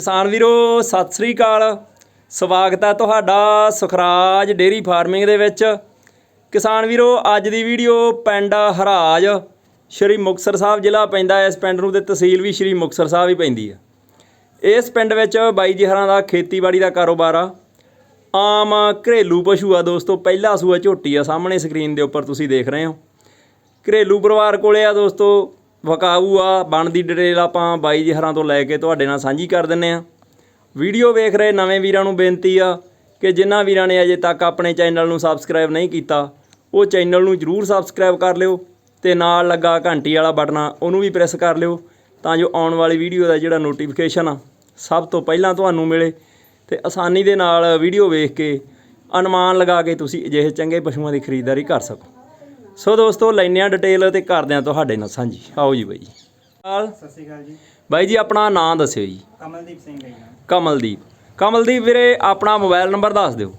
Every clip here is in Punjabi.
ਕਿਸਾਨ ਵੀਰੋ, ਸਤਿ ਸ੍ਰੀ ਅਕਾਲ। ਸਵਾਗਤ ਹੈ ਤੁਹਾਡਾ ਸੁਖਰਾਜ ਡੇਰੀ ਫਾਰਮਿੰਗ ਦੇ ਵਿੱਚ। ਕਿਸਾਨ ਵੀਰੋ, ਅੱਜ ਦੀ ਵੀਡੀਓ ਪਿੰਡ ਹਰਾਜ, ਸ਼੍ਰੀ ਮੁਕਤਸਰ ਸਾਹਿਬ ਜ਼ਿਲ੍ਹਾ ਪੈਂਦਾ ਇਸ ਪਿੰਡ ਨੂੰ ਤੇ ਤਹਿਸੀਲ ਵੀ ਸ਼੍ਰੀ ਮੁਕਤਸਰ ਸਾਹਿਬ ਹੀ ਪੈਂਦੀ ਹੈ। ਇਸ ਪਿੰਡ ਵਿੱਚ ਬਾਈ ਜੀ ਹਰਾਂ ਦਾ ਖੇਤੀਬਾੜੀ ਦਾ ਕਾਰੋਬਾਰ ਆ। ਆਮ ਘਰੇਲੂ ਪਸ਼ੂ ਆ ਦੋਸਤੋ, ਪਹਿਲਾ ਸੂਆ ਝੋਟੀ ਆ ਸਾਹਮਣੇ ਸਕਰੀਨ ਦੇ ਉੱਪਰ ਤੁਸੀਂ ਦੇਖ ਰਹੇ ਹੋ। ਘਰੇਲੂ ਪਰਿਵਾਰ ਕੋਲੇ ਆ ਦੋਸਤੋ ਵਕਾਊ ਆ ਬਣਦੀ ਡਿਟੇਲ ਆਪਾਂ ਬਾਈ ਜੀ ਹਰਾਂ ਤੋਂ ਲੈ ਕੇ ਤੁਹਾਡੇ ਨਾਲ ਸਾਂਝੀ ਕਰ ਦਿੰਨੇ ਆ। ਵੀਡੀਓ ਵੇਖ ਰਹੇ ਨਵੇਂ ਵੀਰਾਂ ਨੂੰ ਬੇਨਤੀ ਆ ਕਿ ਜਿਨ੍ਹਾਂ ਵੀਰਾਂ ਨੇ ਅਜੇ ਤੱਕ ਆਪਣੇ ਚੈਨਲ ਨੂੰ ਸਬਸਕ੍ਰਾਈਬ ਨਹੀਂ ਕੀਤਾ, ਉਹ ਚੈਨਲ ਨੂੰ ਜਰੂਰ ਸਬਸਕ੍ਰਾਈਬ ਕਰ ਲਿਓ ਤੇ ਨਾਲ ਲੱਗਾ ਘੰਟੀ ਵਾਲਾ ਬਟਨ ਉਹਨੂੰ ਵੀ ਪ੍ਰੈਸ ਕਰ ਲਿਓ ਤਾਂ ਜੋ ਆਉਣ ਵਾਲੀ ਵੀਡੀਓ ਦਾ ਜਿਹੜਾ ਨੋਟੀਫਿਕੇਸ਼ਨ ਆ, ਸਭ ਤੋਂ ਪਹਿਲਾਂ ਤੁਹਾਨੂੰ ਮਿਲੇ ਤੇ ਆਸਾਨੀ ਦੇ ਨਾਲ ਵੀਡੀਓ ਵੇਖ ਕੇ ਅਨੁਮਾਨ ਲਗਾ ਕੇ ਤੁਸੀਂ ਅਜਿਹੇ ਚੰਗੇ ਪਸ਼ੂਆਂ ਦੀ ਖਰੀਦਦਾਰੀ ਕਰ ਸਕੋ। ਸੋ ਦੋਸਤੋ ਲੈਨੇ ਆ ਡਿਟੇਲ ਤੇ ਕਰਦੇ ਆ ਤੁਹਾਡੇ ਨਾਲ ਸਾਂਝੀ। ਆਓ ਜੀ ਬਾਈ। ਜੀ ਸਤਿ ਸ਼੍ਰੀ ਅਕਾਲ ਜੀ। ਬਾਈ ਜੀ ਆਪਣਾ ਨਾਮ ਦੱਸਿਓ ਜੀ। ਕਮਲਦੀਪ ਸਿੰਘ ਹੈ ਕਮਲਦੀਪ। ਕਮਲਦੀਪ ਵੀਰੇ ਆਪਣਾ ਮੋਬਾਈਲ ਨੰਬਰ ਦੱਸ ਦਿਓ।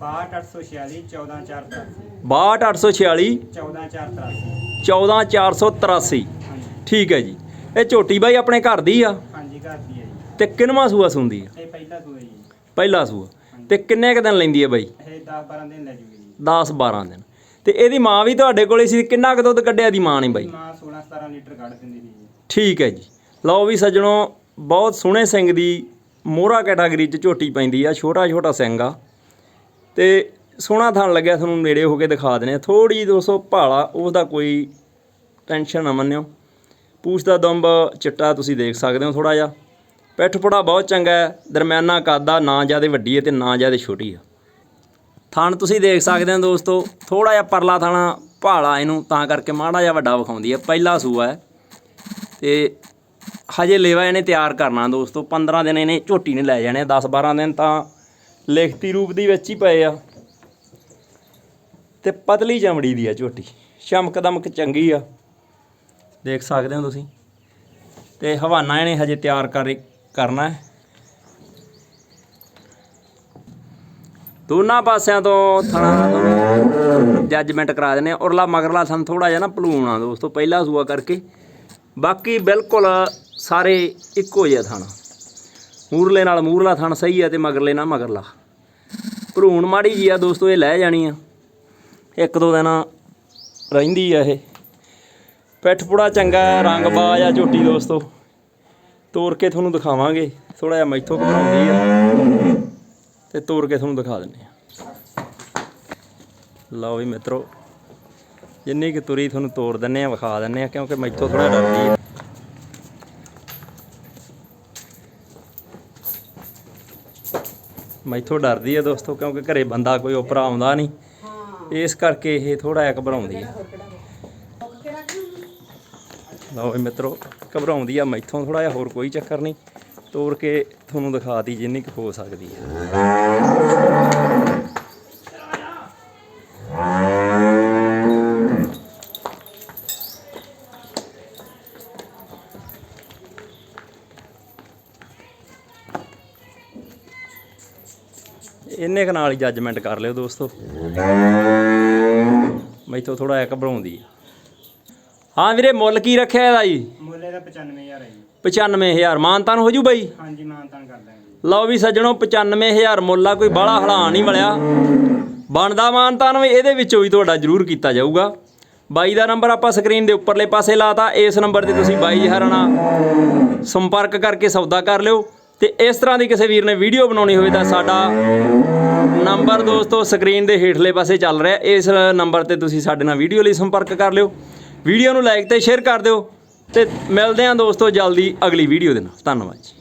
62846 14483 62846 14483 14483 ਹਾਂਜੀ। ਠੀਕ ਹੈ ਜੀ। ਇਹ ਝੋਟੀ ਬਾਈ ਆਪਣੇ ਘਰ ਦੀ ਆ? ਹਾਂਜੀ ਘਰ ਦੀ ਹੈ ਜੀ। ਤੇ ਕਿੰਨਵਾਂ ਸੂਆ ਸੁੰਦੀ ਆ? ਇਹ ਪਹਿਲਾ ਸੂਆ ਜੀ। ਪਹਿਲਾ ਸੂਆ। ਤੇ ਕਿੰਨੇ ਕੁ ਦਿਨ ਲੈਂਦੀ ਹੈ ਬਾਈ? ਇਹ 10 12 ਦਿਨ ਲੈ ਜੂਗੀ ਜੀ। 10 12 ਦਿਨ। ਤੇ ਇਹਦੀ ਮਾਂ ਵੀ ਤੁਹਾਡੇ ਕੋਲੇ ਸੀ ਕਿੰਨਾ ਕੁ ਦੁੱਧ ਕੱਢਿਆ ਦੀ ਮਾਂ ਨੇ ਬਾਈ? ਮਾਂ 16 17 ਲੀਟਰ ਕੱਢ ਦਿੰਦੀ ਸੀ ਜੀ। ਠੀਕ ਹੈ ਜੀ। ਲਓ ਵੀ ਸੱਜਣੋ ਬਹੁਤ ਸੋਹਣੇ ਸਿੰਘ ਦੀ ਮੋਹਰਾ ਕੈਟਾਗਰੀ 'ਚ ਝੋਟੀ ਪੈਂਦੀ ਆ ਛੋਟਾ ਛੋਟਾ ਸਿੰਘ ਆ। ਤੇ ਸੋਹਣਾ ਥਣ ਲੱਗਿਆ ਤੁਹਾਨੂੰ ਨੇੜੇ ਹੋ ਕੇ ਦਿਖਾ ਦਿੰਦੇ ਆ। ਥੋੜੀ 200 ਭਾਲਾ ਉਹਦਾ ਕੋਈ ਟੈਨਸ਼ਨ ਨਾ ਮੰਨਿਓ। ਪੂਛ ਦਾ ਦੁੰਬ ਚਿੱਟਾ ਤੁਸੀਂ ਦੇਖ ਸਕਦੇ ਹੋ ਥੋੜਾ ਜਿਹਾ। ਪਿੱਠ ਪੁੜਾ ਬਹੁਤ ਚੰਗਾ ਹੈ ਦਰਮਿਆਨਾ ਕੱਦ ਨਾ ਜ਼ਿਆਦਾ ਵੱਡੀ ਹੈ ਤੇ ਨਾ ਜ਼ਿਆਦਾ ਛੋਟੀ ਆ ਥਣ ਤੁਸੀਂ ਦੇਖ ਸਕਦੇ ਹੋ ਦੋਸਤੋ ਥੋੜਾ ਜਿਹਾ ਪਰਲਾ ਥਾਣਾ ਭਾਲਾ ਇਹਨੂੰ, ਤਾਂ ਕਰਕੇ ਮਾੜਾ ਜਿਹਾ ਵੱਡਾ ਵਿਖਾਉਂਦੀ ਹੈ। ਪਹਿਲਾ ਸੂਆ ਹੈ। ਤੇ ਹਜੇ ਲੇਵਾ ਇਹਨੇ ਤਿਆਰ ਕਰਨਾ ਦੋਸਤੋ 15 ਦਿਨ ਇਹਨੇ ਝੋਟੀ ਨੇ ਲੈ ਜਾਣੇ 10 12 ਦਿਨ ਤਾਂ ਲਿਖਤੀ ਰੂਪ ਦੀ ਵਿੱਚ ਹੀ ਪਏ ਆ। ਤੇ ਪਤਲੀ ਚਮੜੀ ਦੀ ਆ ਝੋਟੀ ਚਮਕ ਦਮਕ ਚੰਗੀ ਆ। ਦੇਖ ਸਕਦੇ ਹੋ ਤੁਸੀਂ। ਤੇ ਹਵਾਨਾ ਇਹਨੇ ਹਜੇ ਤਿਆਰ ਕਰ ਕਰਨਾ ਹੈ। ਦੋਨਾਂ ਪਾਸਿਆਂ ਤੋਂ ਥਣਾ ਜੱਜਮੈਂਟ ਕਰਾ ਦਿੰਦੇ ਆ ਔਰਲਾ ਮਗਰਲਾ ਥਣ ਥੋੜਾ ਜਿਹਾ ਨਾ ਭਲੂਣ ਆ ਦੋਸਤੋ, ਪਹਿਲਾ ਸੂਆ ਕਰਕੇ। ਬਾਕੀ ਬਿਲਕੁਲ ਸਾਰੇ ਇੱਕੋ ਜਿਹਾ ਥਾਣਾ। ਮੂਰਲੇ ਨਾਲ ਮੂਰਲਾ ਥਣ ਸਹੀ ਆ ਤੇ ਮਗਰਲੇ ਨਾਲ ਮਗਰਲਾ। ਭਰੂਣ ਮਾੜੀ ਜੀ ਆ ਦੋਸਤੋ, ਇਹ ਲੈ ਜਾਣੀ ਆ। ਇੱਕ ਦੋ ਦਿਨ ਰਹਿੰਦੀ ਆ ਇਹ। ਪਿੱਠ ਪੁੜਾ ਚੰਗਾ, ਰੰਗ ਬਾਜ ਆ ਝੋਟੀ ਦੋਸਤੋ। ਤੋੜ ਕੇ ਤੁਹਾਨੂੰ ਦਿਖਾਵਾਂਗੇ। ਥੋੜਾ ਜਿਹਾ ਮੈਥੋਂ ਘਬਰਾਉਂਦੀ ਆ। ਤੇ ਤੋੜ ਕੇ ਤੁਹਾਨੂੰ ਦਿਖਾ ਦਿੰਨੇ ਆ ਲਓ ਵੀ ਮਿੱਤਰੋ ਜਿੰਨੀ ਕਿ ਤੁਰੀ ਤੁਹਾਨੂੰ ਤੋੜ ਦਿੰਨੇ ਆ ਵਿਖਾ ਦਿੰਨੇ ਆ ਕਿਉਂਕਿ ਮੈਥੋਂ ਥੋੜਾ ਡਰਦੀ ਆ। ਮੈਥੋਂ ਡਰਦੀ ਆ ਦੋਸਤੋ ਕਿਉਂਕਿ ਘਰੇ ਬੰਦਾ ਕੋਈ ਉਪਰਾ ਆਉਂਦਾ ਨਹੀਂ। ਇਸ ਕਰਕੇ ਇਹ ਥੋੜਾ ਜਿਹਾ ਘਬਰਾਉਂਦੀ ਆ। ਲਓ ਵੀ ਮਿੱਤਰੋ ਘਬਰਾਉਂਦੀ ਆ ਮੈਥੋਂ ਥੋੜਾ ਜਿਹਾ ਹੋਰ ਕੋਈ ਚੱਕਰ ਨਹੀਂ। ਤੋੜ ਕੇ ਤੁਹਾਨੂੰ ਦਿਖਾਤੀ ਜਿੰਨੀ ਕੁ ਹੋ ਸਕਦੀ ਹੈ। ਇੰਨੇ ਕੁ ਨਾਲ ਹੀ ਜੱਜਮੈਂਟ ਕਰ ਲਿਓ ਦੋਸਤੋ। ਮੈਥੋਂ ਥੋੜਾ ਜਿਹਾ ਘਬਰਾਉਂਦੀ ਆ। ਹਾਂ ਵੀਰੇ, ਮੁੱਲ ਕੀ ਰੱਖਿਆ ਇਹਦਾ ਜੀ? ਮੁੱਲ ਦਾ 95000 ਹੈ ਜੀ। 95000 ਮਾਨਤਾਨ ਹੋ ਜੂ ਬਾਈ? ਹਾਂਜੀ ਮਾਨਤਾਨ ਕਰ ਦਾਂਗੇ ਜੀ ਲਓ ਵੀ ਸੱਜਣੋ 95000 ਮੁੱਲ ਕੋਈ ਬਾਹਲਾ ਹਲਾਨ ਨਹੀਂ ਮਿਲਿਆ। ਬਣਦਾ ਮਾਨਤਾਨ ਵੀ ਇਹਦੇ ਵਿੱਚੋਂ ਵੀ ਤੁਹਾਡਾ ਜ਼ਰੂਰ ਕੀਤਾ ਜਾਊਗਾ। ਬਾਈ ਦਾ ਨੰਬਰ ਆਪਾਂ ਸਕਰੀਨ ਦੇ ਉੱਪਰਲੇ ਪਾਸੇ ਲਾਤਾ ਇਸ ਨੰਬਰ ਤੇ ਤੁਸੀਂ ਬਾਈ ਹਰਣਾ ਸੰਪਰਕ ਕਰਕੇ ਸੌਦਾ ਕਰ ਲਿਓ। ਤੇ ਇਸ ਤਰ੍ਹਾਂ ਦੀ ਕਿਸੇ ਵੀਰ ਨੇ ਵੀਡੀਓ ਬਣਾਉਣੀ ਹੋਵੇ ਤਾਂ ਸਾਡਾ ਨੰਬਰ ਦੋਸਤੋ ਸਕਰੀਨ ਦੇ ਹੇਠਲੇ ਪਾਸੇ ਚੱਲ ਰਿਹਾ। ਇਸ ਨੰਬਰ ਤੇ ਤੁਸੀਂ ਸਾਡੇ ਨਾਲ ਵੀਡੀਓ ਲਈ ਸੰਪਰਕ ਕਰ ਲਿਓ। ਵੀਡੀਓ ਨੂੰ ਲਾਈਕ ਤੇ ਸ਼ੇਅਰ ਕਰ ਦਿਓ। ਤੇ ਮਿਲਦੇ ਹਾਂ ਦੋਸਤੋ ਜਲਦੀ ਅਗਲੀ ਵੀਡੀਓ ਦੇ ਨਾਲ। ਧੰਨਵਾਦ ਜੀ।